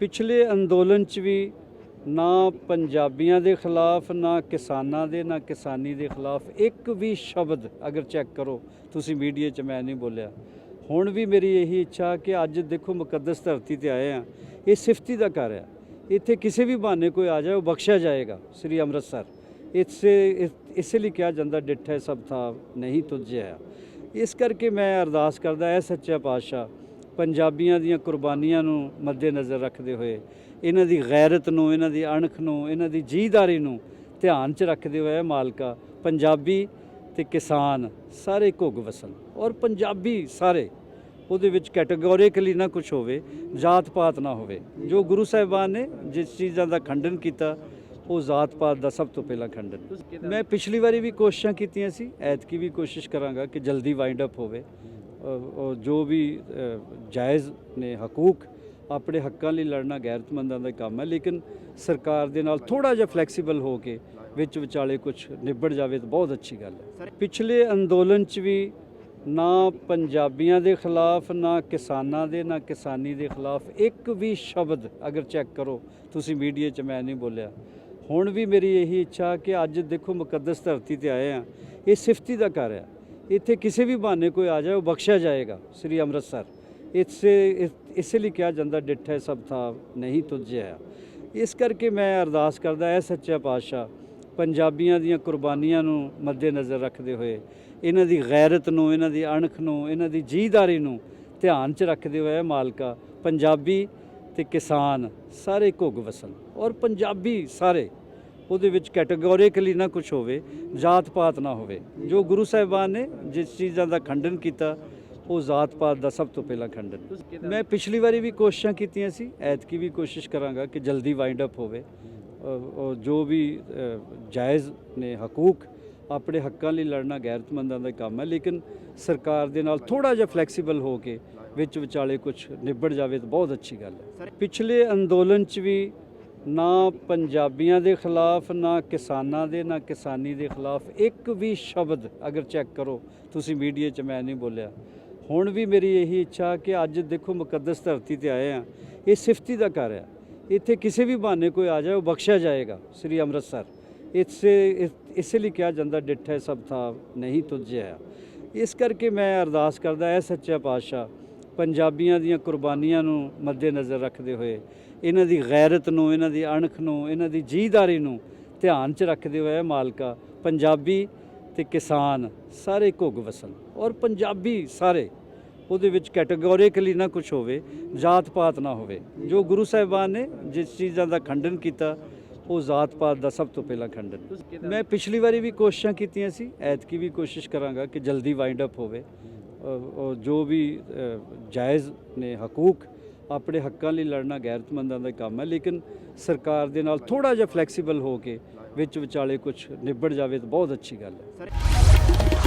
ਪਿਛਲੇ ਅੰਦੋਲਨ 'ਚ ਵੀ ਨਾ ਪੰਜਾਬੀਆਂ ਦੇ ਖਿਲਾਫ, ਨਾ ਕਿਸਾਨਾਂ ਦੇ, ਨਾ ਕਿਸਾਨੀ ਦੇ ਖਿਲਾਫ ਇੱਕ ਵੀ ਸ਼ਬਦ ਅਗਰ ਚੈੱਕ ਕਰੋ, ਤੁਸੀਂ ਮੀਡੀਆ 'ਚ ਮੈਂ ਨਹੀਂ ਬੋਲਿਆ। ਹੁਣ ਵੀ ਮੇਰੀ ਇਹੀ ਇੱਛਾ ਕਿ ਅੱਜ ਦੇਖੋ ਮੁਕੱਦਸ ਧਰਤੀ ਤੇ ਆਏ ਆ ਇਹ ਸਿਫਤੀ ਦਾ ਘਰ ਹੈ। ਇੱਥੇ ਕਿਸੇ ਵੀ ਬਹਾਨੇ ਕੋਈ ਆ ਜਾਏ, ਉਹ ਬਖਸ਼ਿਆ ਜਾਏਗਾ, ਸ੍ਰੀ ਅੰਮ੍ਰਿਤਸਰ। ਇਸੇ, ਇਸ- ਇਸੇ ਲਈ ਕਿਹਾ ਜਾਂਦਾ, ਡਿੱਠੇ ਸਭ ਥਾ ਨਹੀਂ ਤੁਝਿਆ ਇਸ ਕਰਕੇ ਮੈਂ ਅਰਦਾਸ ਕਰਦਾ, ਐ ਸੱਚਾ ਪਾਤਸ਼ਾਹ ਪੰਜਾਬੀਆਂ ਦੀਆਂ ਕੁਰਬਾਨੀਆਂ ਨੂੰ ਮੱਦੇਨਜ਼ਰ ਰੱਖਦੇ ਹੋਏ, ਇਹਨਾਂ ਦੀ ਗੈਰਤ ਨੂੰ, ਇਹਨਾਂ ਦੀ ਅਣਖ ਨੂੰ, ਇਹਨਾਂ ਦੀ ਜੀਦਾਰੀ ਨੂੰ ਧਿਆਨ 'ਚ ਰੱਖਦੇ ਹੋਏ ਮਾਲਕਾ ਪੰਜਾਬੀ ਤੇ ਕਿਸਾਨ ਸਾਰੇ ਘੁੱਗ ਵਸਣ। ਔਰ ਪੰਜਾਬੀ ਸਾਰੇ, ਉਹਦੇ ਵਿੱਚ ਕੈਟਾਗੋਰੀਕਲੀ ਨਾ ਕੁਝ ਹੋਵੇ ਜਾਤ ਪਾਤ ਨਾ ਹੋਵੇ। ਜੋ ਗੁਰੂ ਸਾਹਿਬਾਨ ਨੇ ਜਿਸ ਚੀਜ਼ਾਂ ਦਾ ਖੰਡਨ ਕੀਤਾ, ਉਹ ਜਾਤ ਪਾਤ ਦਾ ਸਭ ਤੋਂ ਪਹਿਲਾਂ ਖੰਡਨ। ਮੈਂ ਪਿਛਲੀ ਵਾਰੀ ਵੀ ਕੋਸ਼ਿਸ਼ਾਂ ਕੀਤੀਆਂ ਸੀ, ਐਤਕੀ ਵੀ ਕੋਸ਼ਿਸ਼ ਕਰਾਂਗਾ ਕਿ ਜਲਦੀ ਵਾਈਂਡ ਅਪ ਹੋਵੇ। ਜੋ ਵੀ ਜਾਇਜ਼ ਨੇ ਹਕੂਕ ਆਪਣੇ ਹੱਕਾਂ ਲਈ ਲੜਨਾ ਗੈਰਤਮੰਦਾਂ ਦਾ ਕੰਮ ਹੈ ਲੇਕਿਨ ਸਰਕਾਰ ਦੇ ਨਾਲ ਥੋੜਾ ਜਿਹਾ ਫਲੈਕਸੀਬਲ ਹੋ ਕੇ ਵਿੱਚ ਵਿਚਾਲੇ ਕੁਝ ਨਿਬੜ ਜਾਵੇ ਤਾਂ ਬਹੁਤ ਅੱਛੀ ਗੱਲ ਹੈ। ਪਿਛਲੇ ਅੰਦੋਲਨ 'ਚ ਵੀ ਨਾ ਪੰਜਾਬੀਆਂ ਦੇ ਖਿਲਾਫ ਨਾ ਕਿਸਾਨਾਂ ਦੇ ਨਾ ਕਿਸਾਨੀ ਦੇ ਖਿਲਾਫ ਇੱਕ ਵੀ ਸ਼ਬਦ ਅਗਰ ਚੈੱਕ ਕਰੋ ਤੁਸੀਂ ਮੀਡੀਆ 'ਚ ਮੈਂ ਨਹੀਂ ਬੋਲਿਆ। ਹੁਣ ਵੀ ਮੇਰੀ ਇਹੀ ਇੱਛਾ ਕਿ ਅੱਜ ਦੇਖੋ ਮੁਕੱਦਸ ਧਰਤੀ ਤੇ ਆਏ ਆ ਇਹ ਸਿਫਤੀ ਦਾ ਘਰ ਹੈ। ਇੱਥੇ ਕਿਸੇ ਵੀ ਬਹਾਨੇ ਕੋਈ ਆ ਜਾਏ, ਉਹ ਬਖਸ਼ਿਆ ਜਾਏਗਾ, ਸ੍ਰੀ ਅੰਮ੍ਰਿਤਸਰ। ਇਸੇ, ਇਸ- ਇਸੇ ਲਈ ਕਿਹਾ ਜਾਂਦਾ, ਡਿੱਠੇ ਸਭ ਥਾ, ਨਹੀਂ ਤੁਝਿਆ। ਇਸ ਕਰਕੇ ਮੈਂ ਅਰਦਾਸ ਕਰਦਾ, ਐ ਸੱਚਾ ਪਾਤਸ਼ਾਹ, ਪੰਜਾਬੀਆਂ ਦੀਆਂ ਕੁਰਬਾਨੀਆਂ ਨੂੰ ਮੱਦੇਨਜ਼ਰ ਰੱਖਦੇ ਹੋਏ, ਇਹਨਾਂ ਦੀ ਗੈਰਤ ਨੂੰ, ਇਹਨਾਂ ਦੀ ਅਣਖ ਨੂੰ, ਇਹਨਾਂ ਦੀ ਜੀਦਾਰੀ ਨੂੰ ਧਿਆਨ 'ਚ ਰੱਖਦੇ ਹੋਏ ਮਾਲਕਾ, ਪੰਜਾਬੀ ਤੇ ਕਿਸਾਨ, ਸਾਰੇ ਘੁੱਗ ਵਸਣ। ਔਰ ਪੰਜਾਬੀ ਸਾਰੇ ਉਹਦੇ ਵਿੱਚ ਕੈਟਾਗੋਰੀਕਲੀ ਨਾ ਕੁਝ ਹੋਵੇ ਜਾਤ ਪਾਤ ਨਾ ਹੋਵੇ। ਜੋ ਗੁਰੂ ਸਾਹਿਬਾਨ ਨੇ ਜਿਸ ਚੀਜ਼ਾਂ ਦਾ ਖੰਡਨ ਕੀਤਾ ਉਹ ਜਾਤ ਪਾਤ ਦਾ ਸਭ ਤੋਂ ਪਹਿਲਾਂ ਖੰਡਨ। ਮੈਂ ਪਿਛਲੀ ਵਾਰੀ ਵੀ ਕੋਸ਼ਿਸ਼ਾਂ ਕੀਤੀਆਂ ਸੀ ਐਤਕੀ ਵੀ ਕੋਸ਼ਿਸ਼ ਕਰਾਂਗਾ ਕਿ ਜਲਦੀ ਵਾਈਂਡ ਅਪ ਹੋਵੇ। ਉਹ ਜੋ ਵੀ ਜਾਇਜ਼ ਨੇ ਹਕੂਕ ਆਪਣੇ ਹੱਕਾਂ ਲਈ ਲੜਨਾ ਗੈਰਤਮੰਦਾਂ ਦਾ ਕੰਮ ਹੈ ਲੇਕਿਨ ਸਰਕਾਰ ਦੇ ਨਾਲ ਥੋੜਾ ਜਿਹਾ ਫਲੈਕਸੀਬਲ ਹੋ ਕੇ ਵਿੱਚ ਵਿਚਾਲੇ ਕੁਝ ਨਿਬੜ ਜਾਵੇ ਤਾਂ ਬਹੁਤ ਅੱਛੀ ਗੱਲ ਹੈ। ਪਿਛਲੇ ਅੰਦੋਲਨ 'ਚ ਵੀ ਨਾ ਪੰਜਾਬੀਆਂ ਦੇ ਖਿਲਾਫ, ਨਾ ਕਿਸਾਨਾਂ ਦੇ, ਨਾ ਕਿਸਾਨੀ ਦੇ ਖਿਲਾਫ, ਇੱਕ ਵੀ ਸ਼ਬਦ ਅਗਰ ਚੈੱਕ ਕਰੋ, ਤੁਸੀਂ ਮੀਡੀਆ 'ਚ ਮੈਂ ਨਹੀਂ ਬੋਲਿਆ। ਹੁਣ ਵੀ ਮੇਰੀ ਇਹੀ ਇੱਛਾ ਕਿ ਅੱਜ ਦੇਖੋ ਮੁਕੱਦਸ ਧਰਤੀ ਤੇ ਆਏ ਆ ਇਹ ਸਿਫਤੀ ਦਾ ਘਰ ਹੈ। ਇੱਥੇ ਕਿਸੇ ਵੀ ਬਹਾਨੇ ਕੋਈ ਆ ਜਾਏ, ਉਹ ਬਖਸ਼ਿਆ ਜਾਏਗਾ, ਸ੍ਰੀ ਅੰਮ੍ਰਿਤਸਰ। ਇਸੇ, ਇਸ- ਇਸੇ ਲਈ ਕਿਹਾ ਜਾਂਦਾ, ਡਿੱਠੇ ਸਭ ਥਾ ਨਹੀਂ ਤੁਝਿਆ ਇਸ ਕਰਕੇ ਮੈਂ ਅਰਦਾਸ ਕਰਦਾ, ਐ ਸੱਚਾ ਪਾਤਸ਼ਾਹ, ਪੰਜਾਬੀਆਂ ਦੀਆਂ ਕੁਰਬਾਨੀਆਂ ਨੂੰ ਮੱਦੇਨਜ਼ਰ ਰੱਖਦੇ ਹੋਏ ਇਹਨਾਂ ਦੀ ਗੈਰਤ ਨੂੰ, ਇਹਨਾਂ ਦੀ ਅਣਖ ਨੂੰ, ਇਹਨਾਂ ਦੀ ਜੀਦਾਰੀ ਨੂੰ ਧਿਆਨ 'ਚ ਰੱਖਦੇ ਹੋਏ ਮਾਲਕਾ, ਪੰਜਾਬੀ ਤੇ ਕਿਸਾਨ ਸਾਰੇ ਘੁੱਗ ਵਸਣ। ਔਰ ਪੰਜਾਬੀ ਸਾਰੇ, ਉਹਦੇ ਵਿੱਚ ਕੈਟਾਗੋਰੀਕਲੀ ਨਾ ਕੁਝ ਹੋਵੇ ਜਾਤ ਪਾਤ ਨਾ ਹੋਵੇ। ਜੋ ਗੁਰੂ ਸਾਹਿਬਾਨ ਨੇ ਜਿਸ ਚੀਜ਼ਾਂ ਦਾ ਖੰਡਨ ਕੀਤਾ, ਉਹ ਜਾਤ ਪਾਤ ਦਾ ਸਭ ਤੋਂ ਪਹਿਲਾਂ ਖੰਡਨ। ਮੈਂ ਪਿਛਲੀ ਵਾਰੀ ਵੀ ਕੋਸ਼ਿਸ਼ਾਂ ਕੀਤੀਆਂ ਸੀ, ਐਤਕੀ ਵੀ ਕੋਸ਼ਿਸ਼ ਕਰਾਂਗਾ ਕਿ ਜਲਦੀ ਵਾਈਂਡ ਅਪ ਹੋਵੇ। ਜੋ ਵੀ ਜਾਇਜ਼ ਨੇ ਹਕੂਕ ਆਪਣੇ ਹੱਕਾਂ ਲਈ ਲੜਨਾ ਗੈਰਤਮੰਦਾਂ ਦਾ ਕੰਮ ਹੈ, ਲੇਕਿਨ ਸਰਕਾਰ ਦੇ ਨਾਲ ਥੋੜਾ ਜਿਹਾ ਫਲੈਕਸੀਬਲ ਹੋ ਕੇ ਵਿੱਚ ਵਿਚਾਲੇ ਕੁਝ ਨਿਬੜ ਜਾਵੇ ਤਾਂ ਬਹੁਤ ਅੱਛੀ ਗੱਲ ਹੈ।